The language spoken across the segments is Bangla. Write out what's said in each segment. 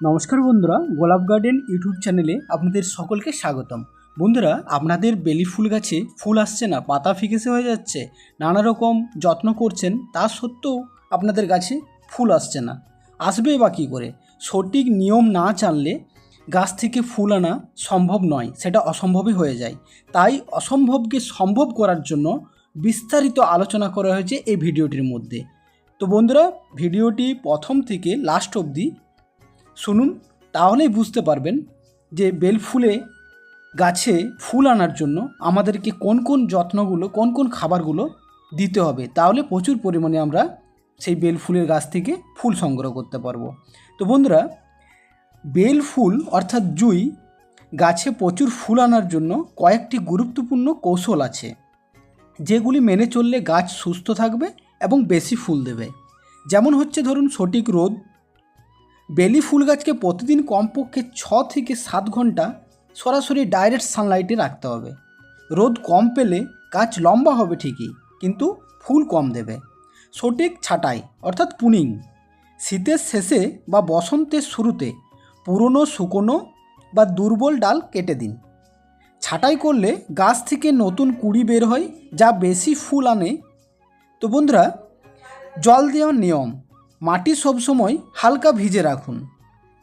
নমস্কার বন্ধুরা, গোলাপ গার্ডেন ইউটিউব চ্যানেলে আপনাদের সকলকে স্বাগতম। বন্ধুরা, আপনাদের বেলি ফুল গাছে ফুল আসছে না, পাতা ফিকেসে হয়ে যাচ্ছে, নানা রকম যত্ন করছেন, তা সত্ত্বেও আপনাদের গাছে ফুল আসছে না। আসবে বা কী করে? সঠিক নিয়ম না জানলে গাছ থেকে ফুল আনা সম্ভব নয়, সেটা অসম্ভবই হয়ে যায়। তাই অসম্ভবকে সম্ভব করার জন্য বিস্তারিত আলোচনা করা হয়েছে এই ভিডিওটির মধ্যে। তো বন্ধুরা, ভিডিওটি প্রথম থেকে লাস্ট অবধি শুনুন, তাহলেই বুঝতে পারবেন যে বেল ফুলে গাছে ফুল আনার জন্য আমাদেরকে কোন কোন যত্নগুলো, কোন কোন খাবারগুলো দিতে হবে। তাহলে প্রচুর পরিমাণে আমরা সেই বেল ফুলের গাছ থেকে ফুল সংগ্রহ করতে পারব। তো বন্ধুরা বেল ফুল অর্থাৎ জুই গাছে প্রচুর ফুল আনার জন্য কয়েকটি গুরুত্বপূর্ণ কৌশল আছে, যেগুলি মেনে চললে গাছ সুস্থ থাকবে এবং বেশি ফুল দেবে। যেমন হচ্ছে ধরুন সঠিক রোদ বেলি ফুল গাছকে প্রতিদিন কমপক্ষে ছ থেকে সাত ঘণ্টা সরাসরি ডাইরেক্ট সানলাইটে রাখতে হবে। রোদ কম পেলে গাছ লম্বা হবে ঠিকই, কিন্তু ফুল কম দেবে। সঠিক ছাঁটাই, অর্থাৎ পুনিং। শীতের শেষে বা বসন্তের শুরুতে পুরনো শুকনো বা দুর্বল ডাল কেটে দিন। ছাঁটাই করলে গাছ থেকে নতুন কুড়ি বের হয়, যা বেশি ফুল আনে। তো বন্ধুরা, জল দেওয়ার নিয়ম মাটি সবসময় হালকা ভিজে রাখুন।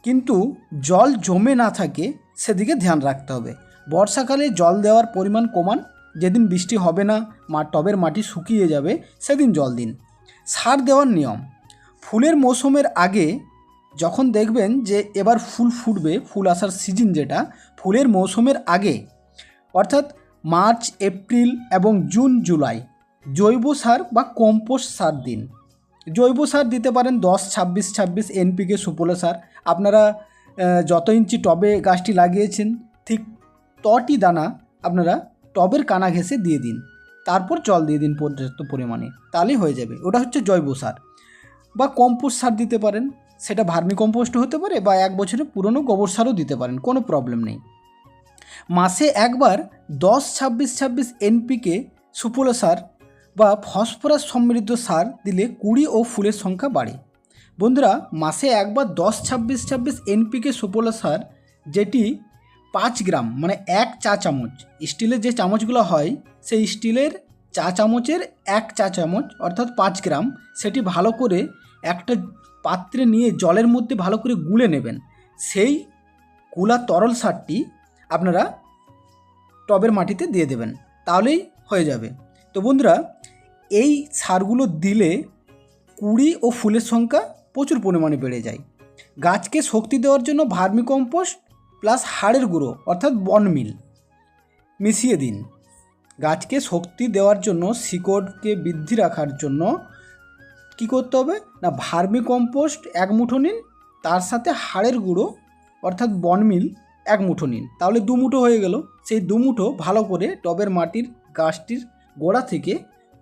কিন্তু জল জমে না থাকে, সেদিকে ধ্যান রাখতে হবে। বর্ষাকালে জল দেওয়ার পরিমাণ কমান। যেদিন বৃষ্টি হবে না, মা টবের মাটি শুকিয়ে যাবে, সেদিন জল দিন। সার দেওয়ার নিয়ম। ফুলের মৌসুমের আগে যখন দেখবেন যে এবার ফুল ফুটবে, ফুল আসার সিজন যেটা, ফুলের মৌসুমের আগে, অর্থাৎ মার্চ, এপ্রিল এবং জুন, জুলাই, জৈব সার বা কম্পোস্ট সার দিন। জৈব সার দিতে পারেন দশ, ছাব্বিশ ছাব্বিশ এনপিকে সুপোলো সার। আপনারা যত ইঞ্চি টবে গাছটি লাগিয়েছেন, ঠিক তটি দানা আপনারা টবের কানা ঘেঁষে দিয়ে দিন। তারপর জল দিয়ে দিন পর্যাপ্ত পরিমাণে। তাহলেই হয়ে যাবে। ওটা হচ্ছে জৈব সার। বা কম্পোস্ট সার দিতে পারেন। সেটা ভার্মি কম্পোস্ট হতে পারে বা এক বছরের পুরনো গোবর সারও দিতে পারেন, কোনো প্রবলেম নেই। মাসে একবার দশ, ছাব্বিশ ছাব্বিশ এনপিকে সুপোলো সার বা ফসফরাস সমৃদ্ধ সার দিলে কুড়ি ও ফুলের সংখ্যা বাড়ে। বন্ধুরা, মাসে একবার দশ ছাব্বিশ ছাব্বিশ এনপিকে সুপোলো সার, যেটি পাঁচ গ্রাম মানে এক চা চামচ স্টিলের যে চামচগুলো হয়, সেই স্টিলের চা চামচের এক চা চামচ, অর্থাৎ পাঁচ গ্রাম, সেটি ভালো করে একটা পাত্রে নিয়ে জলের মধ্যে ভালো করে গুলে নেবেন। সেই গুলা তরল সারটি আপনারা টবের মাটিতে দিয়ে দেবেন, তাহলেই হয়ে যাবে। তো বন্ধুরা, এই সারগুলো দিলে কুড়ি ও ফুলের সংখ্যা প্রচুর পরিমাণে বেড়ে যায়। গাছকে শক্তি দেওয়ার জন্য ভার্মি কম্পোস্ট প্লাস হাড়ের গুঁড়ো, অর্থাৎ বনমিল মিশিয়ে দিন। গাছকে শক্তি দেওয়ার জন্য, শিকড়কে বৃদ্ধি রাখার জন্য কি করতে হবে? না ভার্মি কম্পোস্ট এক মুঠো নিন, তার সাথে হাড়ের গুঁড়ো, অর্থাৎ বনমিল এক মুঠো নিন। তাহলে দু মুঠো হয়ে গেল। সেই দু মুঠো ভালো করে টবের মাটির, গাছটির গোড়া থেকে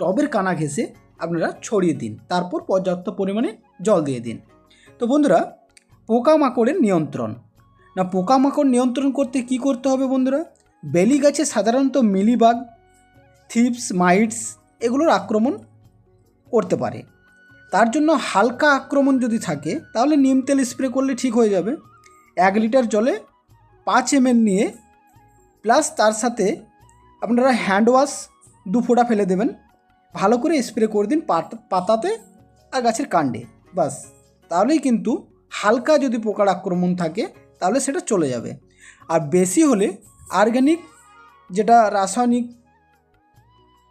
টবের কানা ঘেঁষে আপনারা ছড়িয়ে দিন। তারপর পর্যাপ্ত পরিমাণে জল দিয়ে দিন। তো বন্ধুরা, পোকামাকড়ের নিয়ন্ত্রণ। না, পোকামাকড় নিয়ন্ত্রণ করতে কি করতে হবে বন্ধুরা? বেলি গাছে সাধারণত মিলিবাগ, থিপস, মাইটস এগুলোর আক্রমণ করতে পারে। তার জন্য হালকা আক্রমণ যদি থাকে, তাহলে নিম তেল স্প্রে করলে ঠিক হয়ে যাবে। এক লিটার জলে পাঁচ এমএল নিয়ে, প্লাস তার সাথে আপনারা হ্যান্ড ওয়াশ দু ফোঁটা ফেলে দেবেন। ভালো করে স্প্রে করে দিন পাত- পাতাতে আর গাছের কাণ্ডে। বাস তাহলেই কিন্তু হালকা যদি পোকার আক্রমণ থাকে, তাহলে সেটা চলে যাবে। আর বেশি হলে অর্গ্যানিক যেটা রাসায়নিক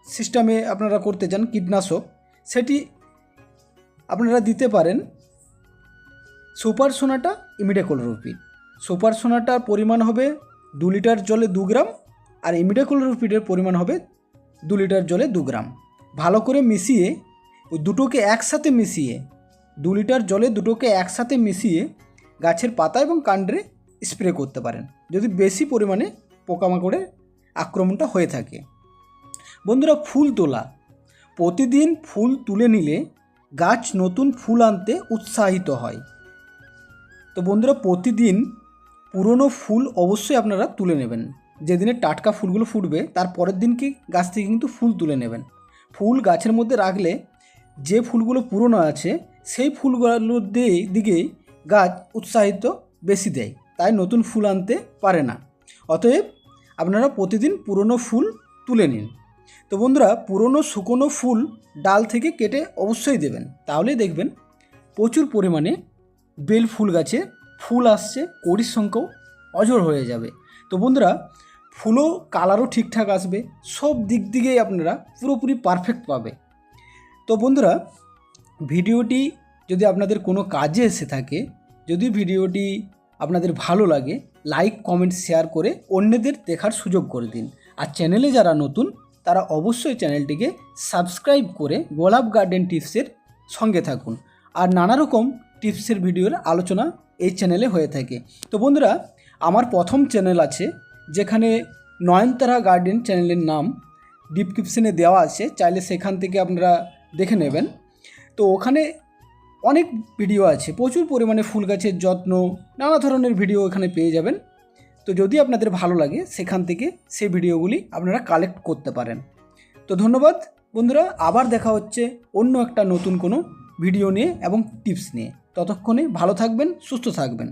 সিস্টেমে আপনারা করতে চান, কীটনাশক, সেটি আপনারা দিতে পারেন সুপার সোনাটা ইমিডাকোল রুপিড। সুপার সোনাটার পরিমাণ হবে দু লিটার জলে দু গ্রাম, আর ইমিডাকোল রুপিডের পরিমাণ হবে দু লিটার জলে দু গ্রাম। ভালো করে মিশিয়ে ওই দুটোকে একসাথে মিশিয়ে, দু লিটার জলে দুটোকে একসাথে মিশিয়ে গাছের পাতা এবং কাণ্ডে স্প্রে করতে পারেন, যদি বেশি পরিমাণে পোকামাকড়ের আক্রমণটা হয়ে থাকে। বন্ধুরা, ফুল তোলা। প্রতিদিন ফুল তুলে নিলে গাছ নতুন ফুল আনতে উৎসাহিত হয়। তো বন্ধুরা, প্রতিদিন পুরনো ফুল অবশ্যই আপনারা তুলে নেবেন। যেদিনে টাটকা ফুলগুলো ফুটবে, তার পরের দিনকে গাছ থেকে কিন্তু ফুল তুলে নেবেন। ফুল গাছের মধ্যে রাখলে যে ফুলগুলো পুরনো আছে, সেই ফুলগুলোর দিকেই গাছ উৎসাহিত বেশি দেয়। তাই নতুন ফুল আনতে পারে না। অতএব আপনারা প্রতিদিন পুরনো ফুল তুলে নিন। তো বন্ধুরা, পুরনো শুকনো ফুল ডাল থেকে কেটে অবশ্যই দেবেন। তাহলে দেখবেন প্রচুর পরিমাণে বেল ফুল গাছে ফুল আসছে, কড়ির সংখ্যাও অজর হয়ে যাবে। তো বন্ধুরা, ফুলও, কালারও ঠিকঠাক আসবে, সব দিক দিকেই আপনারা পুরোপুরি পারফেক্ট পাবে। তো বন্ধুরা, ভিডিওটি যদি আপনাদের কোনো কাজে এসে থাকে, যদি ভিডিওটি আপনাদের ভালো লাগে লাইক কমেন্ট শেয়ার করে অন্যদের দেখার সুযোগ করে দিন। আর চ্যানেলে যারা নতুন, তারা অবশ্যই চ্যানেলটিকে সাবস্ক্রাইব করে গোলাপ গার্ডেন টিপসের সঙ্গে থাকুন। আর নানা রকম টিপসের ভিডিওর আলোচনা এই চ্যানেলে হয়ে থাকে। তো বন্ধুরা আমার প্রথম চ্যানেল আছে, যেখানে নয়নতারা গার্ডেন চ্যানেলের নাম ডিসক্রিপশনে দেওয়া আছে, চাইলে সেখান থেকে আপনারা দেখে নেবেন। তো ওখানে অনেক ভিডিও আছে, প্রচুর পরিমাণে ফুল গাছের যত্ন, নানা ধরনের ভিডিও এখানে পেয়ে যাবেন। তো যদি আপনাদের ভালো লাগে, সেখান থেকে সেই ভিডিওগুলি আপনারা কালেক্ট করতে পারেন। তো ধন্যবাদ বন্ধুরা, আবার দেখা হচ্ছে অন্য একটা নতুন কোনো ভিডিও নিয়ে এবং টিপস নিয়ে। ততক্ষণে ভালো থাকবেন, সুস্থ থাকবেন।